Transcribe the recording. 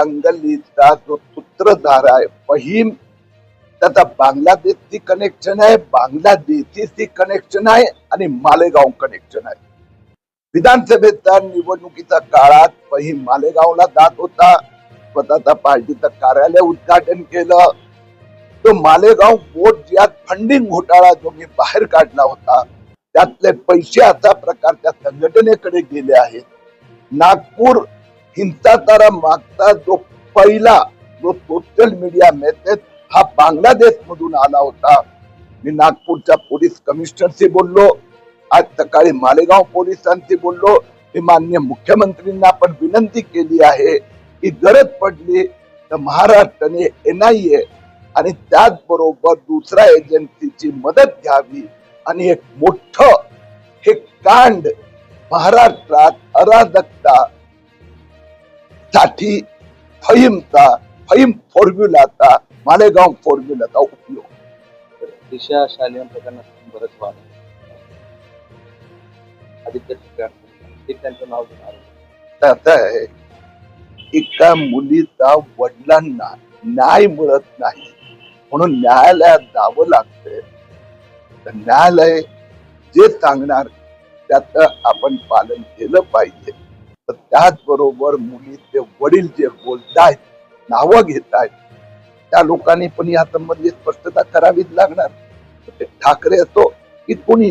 दंगलीचा जो सूत्रधार आहे फहीम त्याचा बांगलादेशची कनेक्शन आहे बांगलादेशीची कनेक्शन आहे आणि मालेगाव कनेक्शन आहे. विधानसभेचा निवडणुकीच्या काळात फहीम मालेगावला जात होता. स्वतःचा पार्टीचं कार्यालय उद्घाटन केलं. तो मालेगाव बोट ज्यात फंडिंग घोटाळा जो मी बाहेर काढला होता त्यातले पैसे असा प्रकार त्या संघटनेकडे गेले आहेत. नागपूर हिंसाचारा मागचा जो पहिला जो सोशल मीडिया मेसेज हा बांगलादेश मधून आला होता. मी नागपूरच्या पोलीस कमिशनरशी बोललो. आज सकाळी मालेगाव पोलिसांशी बोललो. मी मान्य मुख्यमंत्रींना पण विनंती केली आहे की गरज पडली तर महाराष्ट्राने एनआयए आणि त्याचबरोबर दुसऱ्या एजन्सीची मदत घ्यावी आणि एक मोठ हे कांड महाराष्ट्रात अराजकता साठी फहीमचा फहीम फॉर्म्युलाचा मालेगाव फॉर्म्युलाचा उपयोग. दिशा शालेय प्रकरणात बरंच वाद. आदित्य ठिकाण त्यांचं नाव आहे. एका मुलीचा वडिलांना न्याय मिळत नाही म्हणून न्यायालयात जावं लागतंय. तर न्यायालय जे सांगणार त्याचं आपण पालन केलं पाहिजे. त्याचबरोबर मुलीचे वडील जे बोलतायत नावं घेत आहेत त्या लोकांनी पण या संबंधी स्पष्टता करावीच लागणार. ते ठाकरे असो की कोणी